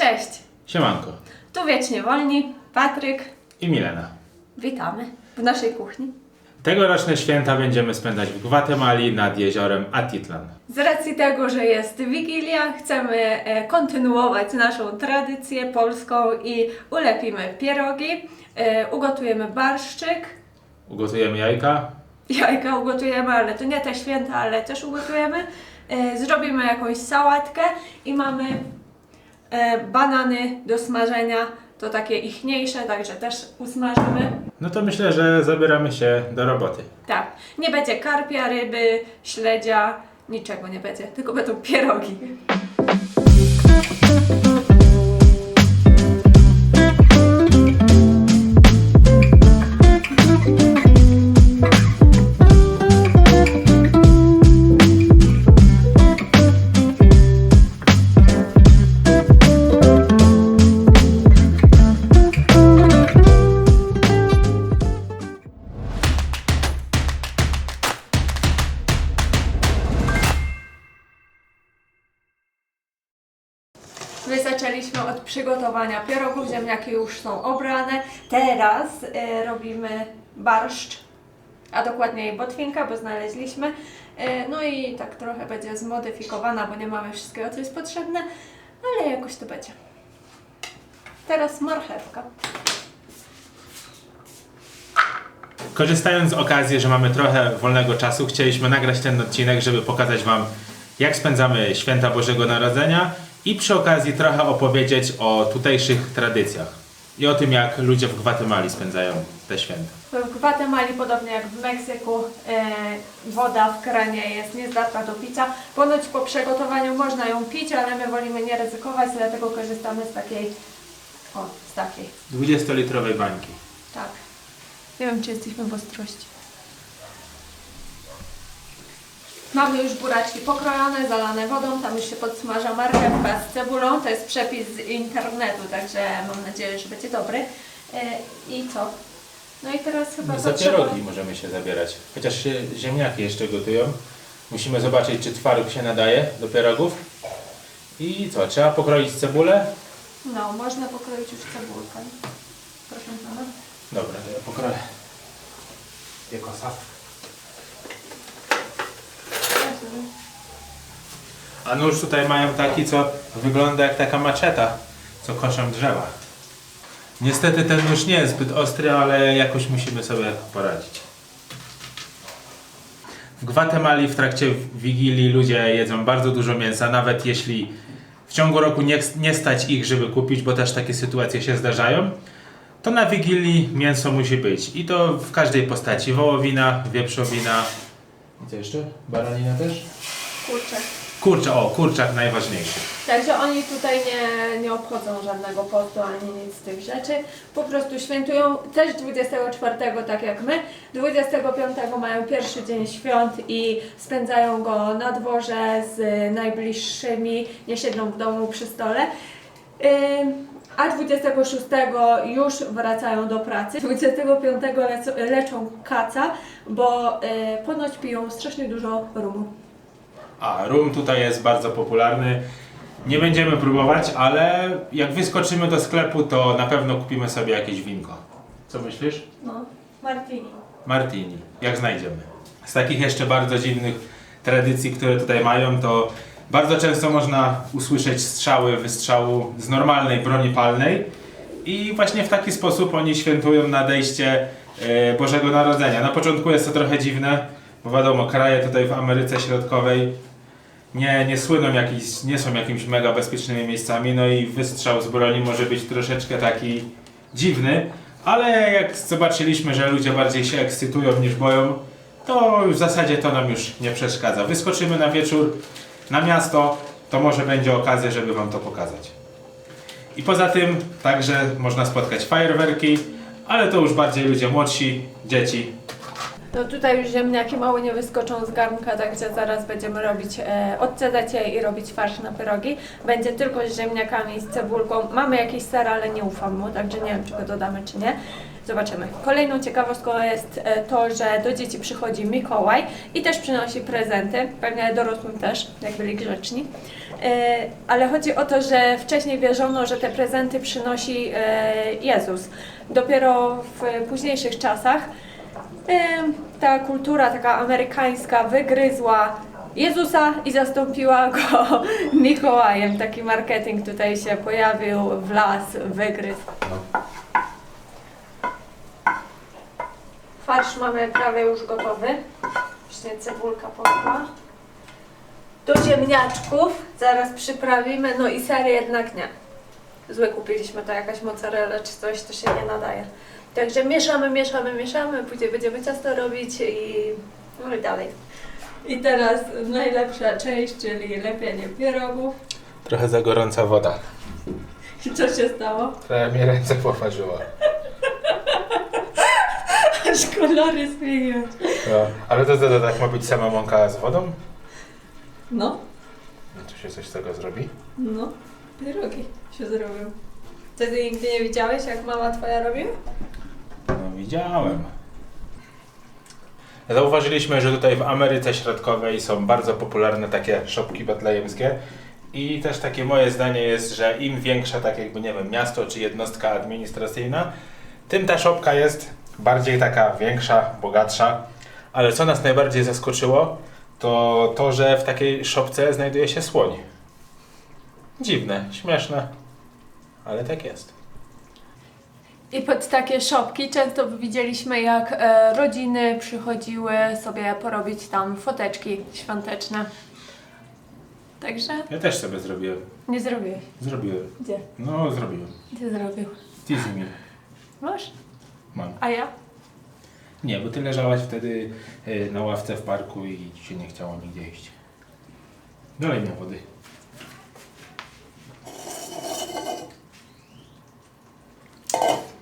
Cześć, Siemanko. tu Wiecznie Wolni, Patryk. I Milena. Witamy w naszej kuchni. Tegoroczne święta będziemy spędzać w Gwatemali nad jeziorem Atitlan. Z racji tego, że jest Wigilia, chcemy e, kontynuować naszą tradycję polską i ulepimy pierogi, e, ugotujemy barszczyk, Ugotujemy jajka. jajka ugotujemy, ale to nie te święta, ale też ugotujemy. E, zrobimy jakąś sałatkę i mamy banany do smażenia. To takie ichniejsze, także też usmażymy. No to myślę, że zabieramy się do roboty. Tak, nie będzie karpia, ryby, śledzia, niczego nie będzie, tylko będą pierogi. Zaczęliśmy od przygotowania pierogów, ziemniaki już są obrane. Teraz e, robimy barszcz, a dokładniej botwinka, bo znaleźliśmy. E, no i tak trochę będzie zmodyfikowana, bo nie mamy wszystkiego, co jest potrzebne, ale jakoś to będzie. Teraz marchewka. Korzystając z okazji, że mamy trochę wolnego czasu, chcieliśmy nagrać ten odcinek, żeby pokazać Wam, jak spędzamy święta Bożego Narodzenia i przy okazji trochę opowiedzieć o tutejszych tradycjach i o tym, jak ludzie w Gwatemali spędzają te święta. W Gwatemali, podobnie jak w Meksyku, e, woda w kranie jest niezdatna do picia. Ponoć po przygotowaniu można ją pić, ale my wolimy nie ryzykować, dlatego korzystamy z takiej, o, z takiej, 20-litrowej bańki. tak. Nie wiem, czy jesteśmy w ostrości. Mamy już buraczki pokrojone, zalane wodą, tam już się podsmaża marchewka z cebulą, to jest przepis z internetu, także mam nadzieję, że będzie dobry. E, I co? No i teraz chyba Za potrzeba- pierogi możemy się zabierać. Chociaż się ziemniaki jeszcze gotują. Musimy zobaczyć, czy twaróg się nadaje do pierogów. I co, trzeba pokroić cebulę? No, można pokroić już cebulkę. Proszę pana. Dobra, to ja pokroję. Piekosa. A nóż tutaj mają taki, co wygląda jak taka maczeta, co koszą drzewa. Niestety ten nóż nie jest zbyt ostry, ale jakoś musimy sobie poradzić. W Gwatemali w trakcie Wigilii ludzie jedzą bardzo dużo mięsa, nawet jeśli w ciągu roku nie, nie stać ich, żeby kupić, bo też takie sytuacje się zdarzają, to na Wigilii mięso musi być. I to w każdej postaci. Wołowina, wieprzowina. I co jeszcze? Baranina też? Kurczę. Kurczak, o, kurczak najważniejszy. Także oni tutaj nie, nie obchodzą żadnego postu ani nic z tych rzeczy. Po prostu świętują też 24, tak jak my. 25 mają pierwszy dzień świąt i spędzają go na dworze z najbliższymi, nie siedzą w domu przy stole. Ym, A 26 już wracają do pracy. 25 lecą, leczą kaca, bo y, ponoć piją strasznie dużo rumu. A, rum tutaj jest bardzo popularny. Nie będziemy próbować, ale jak wyskoczymy do sklepu, to na pewno kupimy sobie jakieś winko. Co myślisz? No, Martini. Martini, jak znajdziemy. Z takich jeszcze bardzo dziwnych tradycji, które tutaj mają, to bardzo często można usłyszeć strzały wystrzału z normalnej broni palnej i właśnie w taki sposób oni świętują nadejście e, Bożego Narodzenia. Na początku jest to trochę dziwne, bo wiadomo, kraje tutaj w Ameryce Środkowej nie, nie słyną nie są jakimiś mega bezpiecznymi miejscami, no i wystrzał z broni może być troszeczkę taki dziwny, ale jak zobaczyliśmy, że ludzie bardziej się ekscytują niż boją, to w zasadzie to nam już nie przeszkadza. Wyskoczymy na wieczór na miasto, to może będzie okazja, żeby Wam to pokazać. I poza tym także można spotkać fajerwerki, ale to już bardziej ludzie młodsi, dzieci. No tutaj już ziemniaki małe nie wyskoczą z garnka, także zaraz będziemy robić, e, odcedzać je i robić farsz na pyrogi. Będzie tylko z ziemniakami z cebulką. Mamy jakiś ser, ale nie ufam mu, także nie wiem, czy go dodamy, czy nie. Zobaczymy. Kolejną ciekawostką jest e, to, że do dzieci przychodzi Mikołaj i też przynosi prezenty, pewnie dorosłym też, jak byli grzeczni. E, ale chodzi o to, że wcześniej wierzono, że te prezenty przynosi e, Jezus. Dopiero w późniejszych czasach ta kultura taka amerykańska wygryzła Jezusa i zastąpiła go Mikołajem. Taki marketing tutaj się pojawił, w las, wygryzł. No. Farsz mamy prawie już gotowy. Właśnie cebulka poszła. Do ziemniaczków zaraz przyprawimy, no i ser jednak nie. Złe kupiliśmy, to jakaś mozzarella czy coś, to się nie nadaje. Także mieszamy, mieszamy, mieszamy, później będziemy ciasto robić i no i dalej. I teraz najlepsza część, czyli lepienie pierogów. Trochę za gorąca woda. I co się stało? Trochę mnie ręce poparzyła. Aż kolory zmieniły. No. Ale to, to, to tak ma być sama mąka z wodą? No, No to się coś z tego zrobi? no, pierogi się zrobią. Co ty nigdy nie widziałeś, jak mama twoja robiła? No widziałem. Zauważyliśmy, że tutaj w Ameryce Środkowej są bardzo popularne takie szopki betlejemskie i też takie moje zdanie jest, że im większe tak jakby, nie wiem, miasto czy jednostka administracyjna, tym ta szopka jest bardziej taka większa, bogatsza. Ale co nas najbardziej zaskoczyło, to to, że w takiej szopce znajduje się słoń. Dziwne, śmieszne, ale tak jest. I pod takie szopki często widzieliśmy, jak e, rodziny przychodziły sobie porobić tam foteczki świąteczne. Także Ja też sobie zrobiłem. nie zrobiłeś. Zrobiłem. Gdzie? No, zrobiłem. Gdzie zrobił? Me. Masz? Mam. A ja? Nie, bo ty leżałaś wtedy y, na ławce w parku i ci się nie chciało nigdzie iść. Dolej mi wody.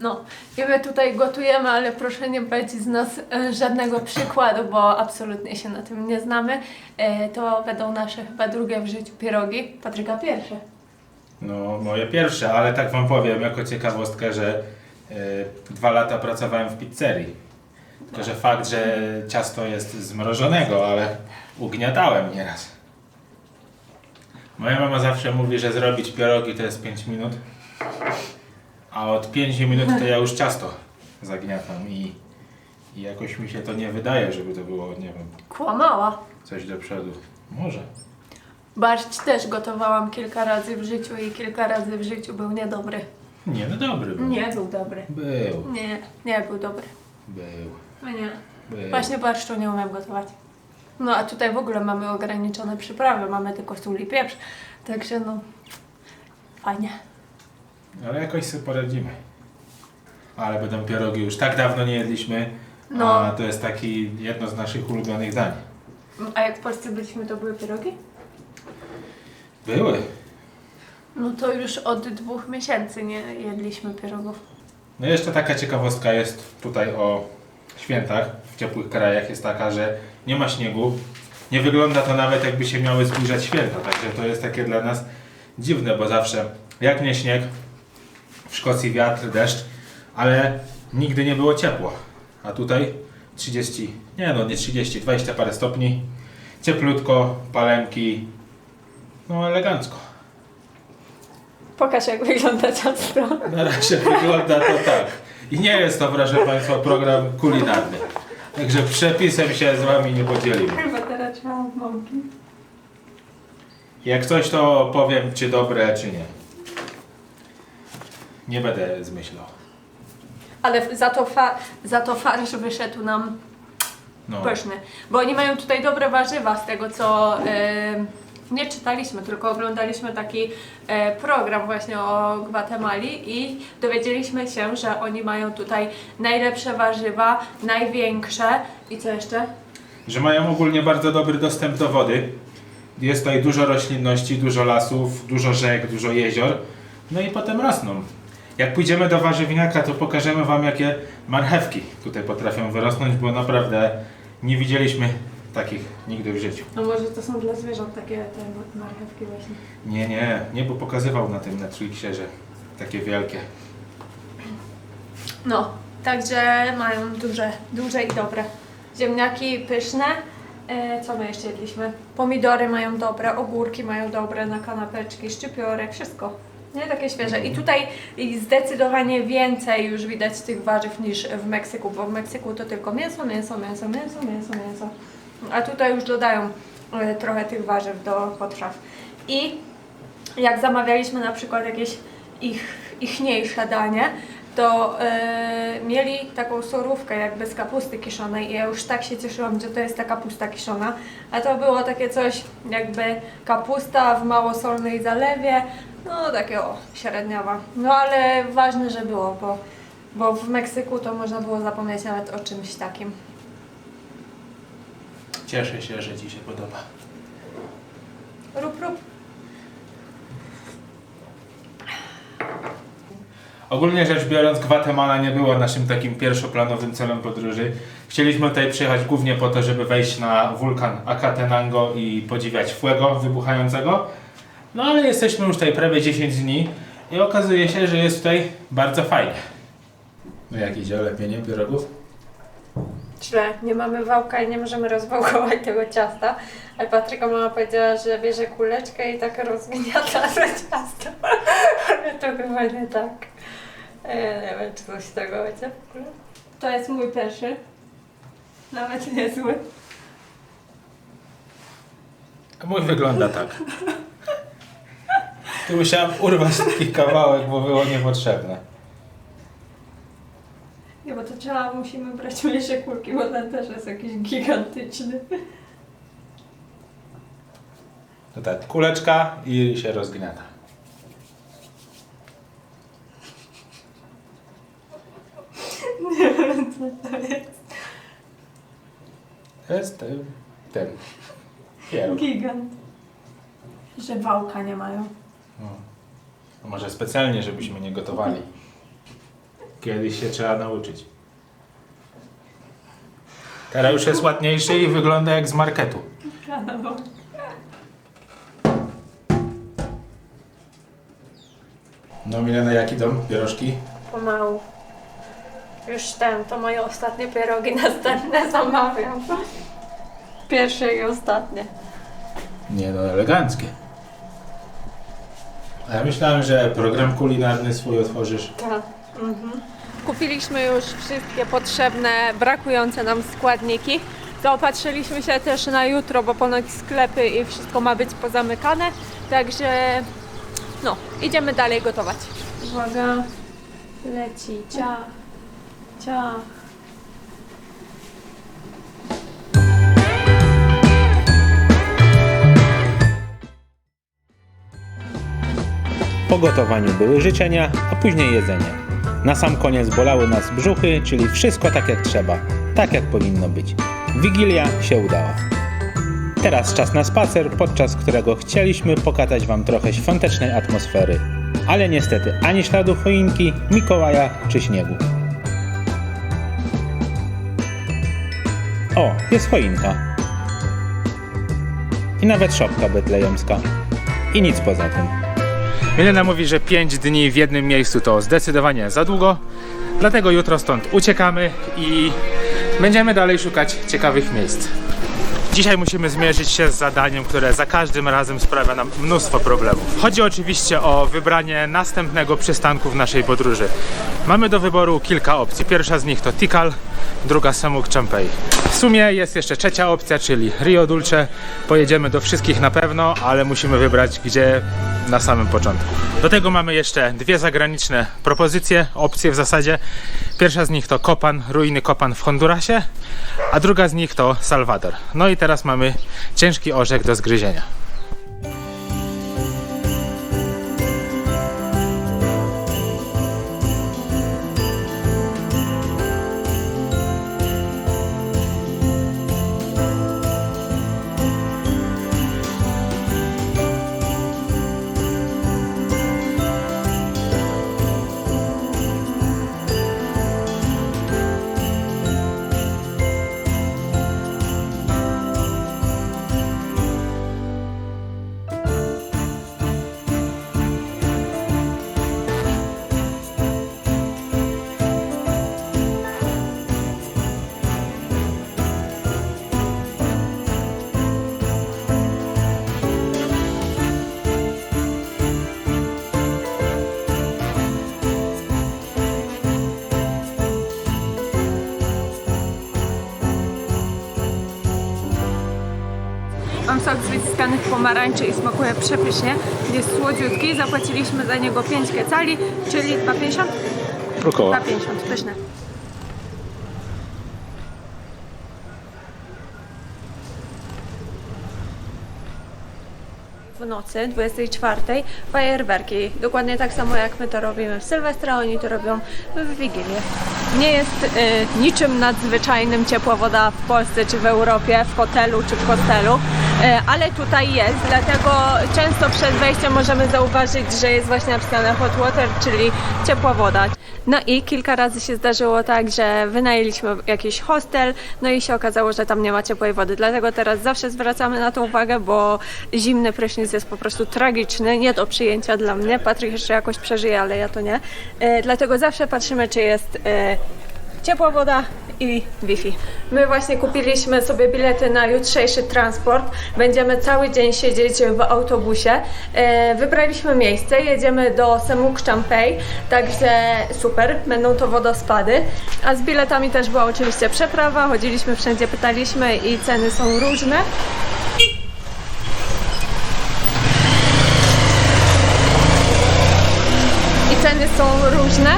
No, i my tutaj gotujemy, ale proszę nie brać z nas e, żadnego przykładu, bo absolutnie się na tym nie znamy. E, to będą nasze chyba drugie w życiu pierogi. Patryka pierwsze. No, moje pierwsze, ale tak wam powiem jako ciekawostkę, że dwa lata pracowałem w pizzerii. Tylko, że fakt, że ciasto jest zmrożonego, ale ugniatałem nieraz. Moja mama zawsze mówi, że zrobić pierogi to jest 5 minut, a od 5 minut to ja już ciasto zagniatam i, i jakoś mi się to nie wydaje, żeby to było, nie wiem, Kłamała. coś do przodu. Może. Barszcz też gotowałam kilka razy w życiu i kilka razy w życiu był niedobry. Nie, no dobry był. Nie był dobry. Był, Nie, nie był dobry. był, No nie. był. Właśnie barszczu nie umiem gotować. No a tutaj w ogóle mamy ograniczone przyprawy, mamy tylko sól i pieprz. Także no, fajnie. Ale jakoś sobie poradzimy. Ale będą pierogi już tak dawno nie jedliśmy, No. a to jest taki jedno z naszych ulubionych dań. A jak w Polsce byliśmy, to były pierogi? Były. No to już od dwóch miesięcy nie jedliśmy pierogów. No jeszcze taka ciekawostka jest tutaj o świętach w ciepłych krajach jest taka, że nie ma śniegu. Nie wygląda to nawet jakby się miały zbliżać święta, także to jest takie dla nas dziwne, bo zawsze jak nie śnieg, w Szkocji wiatr, deszcz, ale nigdy nie było ciepło. A tutaj 30, nie no nie 30, 20 parę stopni, cieplutko, palemki, no elegancko. Pokaż jak wygląda ciasto. Na razie wygląda to tak. I nie jest to, proszę Państwa, program kulinarny. Także przepisem się z Wami nie podzielimy. Chyba teraz trzeba mąki. Jak coś, to powiem, czy dobre, czy nie. Nie będę zmyślał. Ale za to, fa- za to farsz wyszedł nam No, pyszny. Bo oni mają tutaj dobre warzywa z tego co nie czytaliśmy, tylko oglądaliśmy taki e, program właśnie o Gwatemali i dowiedzieliśmy się, że oni mają tutaj najlepsze warzywa, największe i co jeszcze? że mają ogólnie bardzo dobry dostęp do wody. Jest tutaj dużo roślinności, dużo lasów, dużo rzek, dużo jezior. No i potem rosną. Jak pójdziemy do warzywniaka, to pokażemy Wam, jakie marchewki tutaj potrafią wyrosnąć, bo naprawdę nie widzieliśmy takich nigdy w życiu. No może to są dla zwierząt takie te marchewki właśnie. Nie, nie, nie, bo pokazywał na tym Netflixie, że takie wielkie. No, także mają duże, duże i dobre. Ziemniaki pyszne, E, co my jeszcze jedliśmy? Pomidory mają dobre, ogórki mają dobre na kanapeczki, szczypiorek, wszystko. Nie takie świeże. I tutaj zdecydowanie więcej już widać tych warzyw niż w Meksyku, bo w Meksyku to tylko mięso, mięso, mięso, mięso, mięso, mięso. A tutaj już dodają e, trochę tych warzyw do potraw. I jak zamawialiśmy na przykład jakieś ich, ichniejsze danie, to e, mieli taką surówkę jakby z kapusty kiszonej i ja już tak się cieszyłam, że to jest ta kapusta kiszona, a to było takie coś jakby kapusta w małosolnej zalewie, no takie o, średniawa. No ale ważne, że było, bo, bo w Meksyku to można było zapomnieć nawet o czymś takim. Cieszę się, że Ci się podoba. Rup, rup. Ogólnie rzecz biorąc, Gwatemala nie było naszym takim pierwszoplanowym celem podróży. Chcieliśmy tutaj przyjechać głównie po to, żeby wejść na wulkan Acatenango i podziwiać fuego wybuchającego. No ale jesteśmy już tutaj prawie 10 dni i okazuje się, że jest tutaj bardzo fajnie. No jak idzie lepienie pierogów? Źle, nie mamy wałka i nie możemy rozwałkować tego ciasta. Ale Patryka mama powiedziała, że bierze kuleczkę i tak rozgniata to ciasto. Ale to chyba nie tak. Ja nie wiem, czy coś z tego będzie w ogóle. To jest mój pierwszy. Nawet niezły. Mój wygląda tak. Tu musiałem urwać taki kawałek, bo było niepotrzebne. Nie, bo to trzeba, musimy brać mniejsze kulki, bo ten też jest jakiś gigantyczny. To tak, kuleczka i się rozgniata. Co to jest? To jest ten, ten pieróg. Gigant. Że wałka nie mają. No. A Może specjalnie, żebyśmy nie gotowali. Kiedyś się trzeba nauczyć. Teraz już jest ładniejszy i wygląda jak z marketu. No Milena, jak idą pierożki? Pomału. Już ten, to moje ostatnie pierogi, następne zamawiam. Pierwsze i ostatnie. Nie no, eleganckie. A ja myślałem, że program kulinarny swój otworzysz. Tak. Mhm. Kupiliśmy już wszystkie potrzebne, brakujące nam składniki. Zaopatrzyliśmy się też na jutro, bo ponoć sklepy i wszystko ma być pozamykane. Także no, idziemy dalej gotować. Uwaga, leci ciach, ciach. Po gotowaniu były życzenia, a później jedzenie. Na sam koniec bolały nas brzuchy, czyli wszystko tak jak trzeba, tak jak powinno być. Wigilia się udała. Teraz czas na spacer, podczas którego chcieliśmy pokazać Wam trochę świątecznej atmosfery. Ale niestety ani śladu choinki, Mikołaja czy śniegu. O, jest choinka. I nawet szopka betlejemska. I nic poza tym. Milena mówi, że 5 dni w jednym miejscu to zdecydowanie za długo. Dlatego jutro stąd uciekamy i będziemy dalej szukać ciekawych miejsc. Dzisiaj musimy zmierzyć się z zadaniem, które za każdym razem sprawia nam mnóstwo problemów. Chodzi oczywiście o wybranie następnego przystanku w naszej podróży. Mamy do wyboru kilka opcji. Pierwsza z nich to Tikal, druga Samuk Champei. W sumie jest jeszcze trzecia opcja, czyli Rio Dulce. Pojedziemy do wszystkich na pewno, ale musimy wybrać gdzie na samym początku. Do tego mamy jeszcze dwie zagraniczne propozycje, opcje w zasadzie. Pierwsza z nich to Kopan, ruiny Kopan w Hondurasie, a druga z nich to Salwador. No i teraz mamy ciężki orzech do zgryzienia. Wyciskanych pomarańczy i smakuje przepysznie. Jest słodziutki, zapłaciliśmy za niego 5 kecali, czyli 2,50? Około. 2,50, pyszne. w nocy 24 fajerwerki. Dokładnie tak samo jak my to robimy w Sylwestra, oni to robią w Wigilię. Nie jest y, niczym nadzwyczajnym ciepła woda w Polsce czy w Europie, w hotelu czy w hostelu, ale tutaj jest, dlatego często przed wejściem możemy zauważyć, że jest właśnie napisane hot water, czyli ciepła woda. No i kilka razy się zdarzyło tak, że wynajęliśmy jakiś hostel, no i się okazało, że tam nie ma ciepłej wody. Dlatego teraz zawsze zwracamy na to uwagę, bo zimny prysznic jest po prostu tragiczny, nie do przyjęcia dla mnie. Patryk jeszcze jakoś przeżyje, ale ja to nie. E, dlatego zawsze patrzymy, czy jest e, ciepła woda i Wi-Fi. My właśnie kupiliśmy sobie bilety na jutrzejszy transport. Będziemy cały dzień siedzieć w autobusie. E, wybraliśmy miejsce, jedziemy do Semuk Champey, także super, będą to wodospady. A z biletami też była oczywiście przeprawa, chodziliśmy wszędzie, pytaliśmy i ceny są różne. i ceny są różne.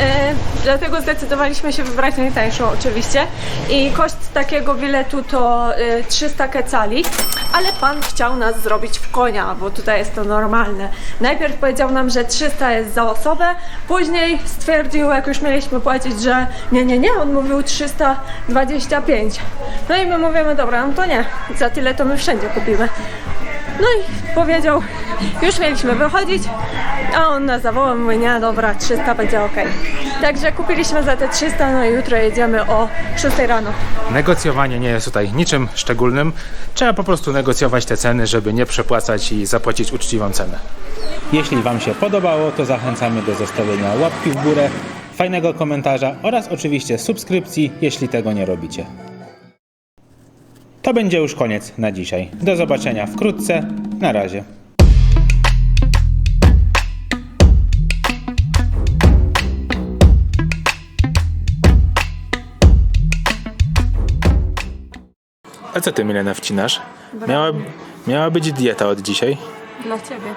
e, Dlatego zdecydowaliśmy się wybrać najtańszą oczywiście i koszt takiego biletu to e, 300 kecali, ale pan chciał nas zrobić w konia, bo tutaj jest to normalne. Najpierw powiedział nam, że 300 jest za osobę, później stwierdził, jak już mieliśmy płacić, że nie, nie, nie, on mówił 325. No i my mówimy, dobra, no to nie, za tyle to my wszędzie kupimy. No i powiedział, już mieliśmy wychodzić, a on nas zawołał, mówi, nie, dobra, 300 będzie ok. Także kupiliśmy za te 300, no i jutro jedziemy o 6 rano. Negocjowanie nie jest tutaj niczym szczególnym. Trzeba po prostu negocjować te ceny, żeby nie przepłacać i zapłacić uczciwą cenę. Jeśli Wam się podobało, to zachęcamy do zostawienia łapki w górę, fajnego komentarza oraz oczywiście subskrypcji, jeśli tego nie robicie. To będzie już koniec na dzisiaj. Do zobaczenia wkrótce. Na razie. A co ty, Milena, wcinasz? Miała, miała być dieta od dzisiaj. Dla Ciebie.